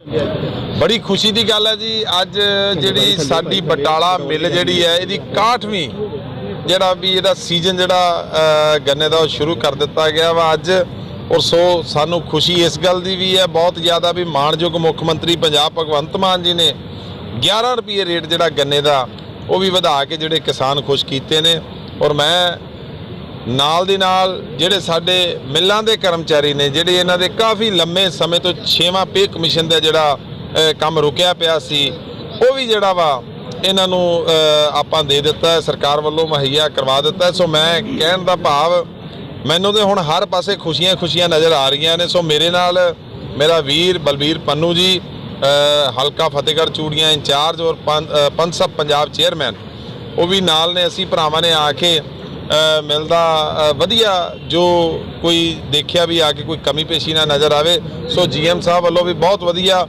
ਬੜੀ ਖੁਸ਼ੀ ਦੀ ਗੱਲ ਹੈ ਜੀ। ਅੱਜ ਜਿਹੜੀ ਸਾਡੀ ਬਟਾਲਾ ਮਿਲ ਜਿਹੜੀ ਹੈ ਇਹਦੀ 61ਵੀਂ ਜਿਹੜਾ ਵੀ ਇਹਦਾ ਸੀਜ਼ਨ ਜਿਹੜਾ ਗੰਨੇ ਦਾ ਉਹ ਸ਼ੁਰੂ ਕਰ ਦਿੱਤਾ ਗਿਆ ਵਾ ਅੱਜ। ਔਰ ਸੋ ਸਾਨੂੰ ਖੁਸ਼ੀ ਇਸ ਗੱਲ ਦੀ ਵੀ ਹੈ ਬਹੁਤ ਜ਼ਿਆਦਾ ਵੀ ਮਾਣਯੋਗ ਮੁੱਖ ਮੰਤਰੀ ਪੰਜਾਬ ਭਗਵੰਤ ਮਾਨ ਜੀ ਨੇ 11 ਰੁਪਏ ਰੇਟ ਜਿਹੜਾ ਗੰਨੇ ਦਾ ਉਹ ਵੀ ਵਧਾ ਕੇ ਜਿਹੜੇ ਕਿਸਾਨ ਖੁਸ਼ ਕੀਤੇ ਨੇ। ਔਰ ਮੈਂ ਨਾਲ ਦੀ ਨਾਲ ਜਿਹੜੇ ਸਾਡੇ ਮਿੱਲਾਂ ਦੇ ਕਰਮਚਾਰੀ ਨੇ ਜਿਹੜੇ ਇਹਨਾਂ ਦੇ ਕਾਫੀ ਲੰਮੇ ਸਮੇਂ ਤੋਂ 6ਵਾਂ ਪੇ ਕਮਿਸ਼ਨ ਦਾ ਜਿਹੜਾ ਕੰਮ ਰੁਕਿਆ ਪਿਆ ਸੀ ਉਹ ਵੀ ਜਿਹੜਾ ਵਾ ਇਹਨਾਂ ਨੂੰ ਆਪਾਂ ਦੇ ਦਿੱਤਾ ਸਰਕਾਰ ਵੱਲੋਂ ਮੁਹੱਈਆ ਕਰਵਾ ਦਿੱਤਾ। ਸੋ ਮੈਂ ਕਹਿਣ ਦਾ ਭਾਵ ਮੈਨੂੰ ਤੇ ਹੁਣ ਹਰ ਪਾਸੇ ਖੁਸ਼ੀਆਂ ਖੁਸ਼ੀਆਂ ਨਜ਼ਰ ਆ ਰਹੀਆਂ ਨੇ। ਸੋ ਮੇਰੇ ਨਾਲ ਮੇਰਾ ਵੀਰ ਬਲਬੀਰ ਪੰਨੂ ਜੀ ਹਲਕਾ ਫਤਿਹਗੜ੍ਹ ਚੂੜੀਆਂ ਇੰਚਾਰਜ ਔਰ ਪੰਜ ਅ, ਪੰਜਾਬ ਚੇਅਰਮੈਨ ਉਹ ਵੀ ਨਾਲ ਨੇ। ਅਸੀਂ ਭਰਾਵਾਂ ਨੇ ਆ ਕੇ ਮਿਲਦਾ ਵਧੀਆ ਜੋ ਕੋਈ ਦੇਖਿਆ ਵੀ ਆ ਕੇ ਕੋਈ ਕਮੀ ਪੇਸ਼ੀ ਨਾ ਨਜ਼ਰ ਆਵੇ। ਸੋ ਜੀਐਮ ਸਾਹਿਬ ਵੱਲੋਂ ਵੀ ਬਹੁਤ ਵਧੀਆ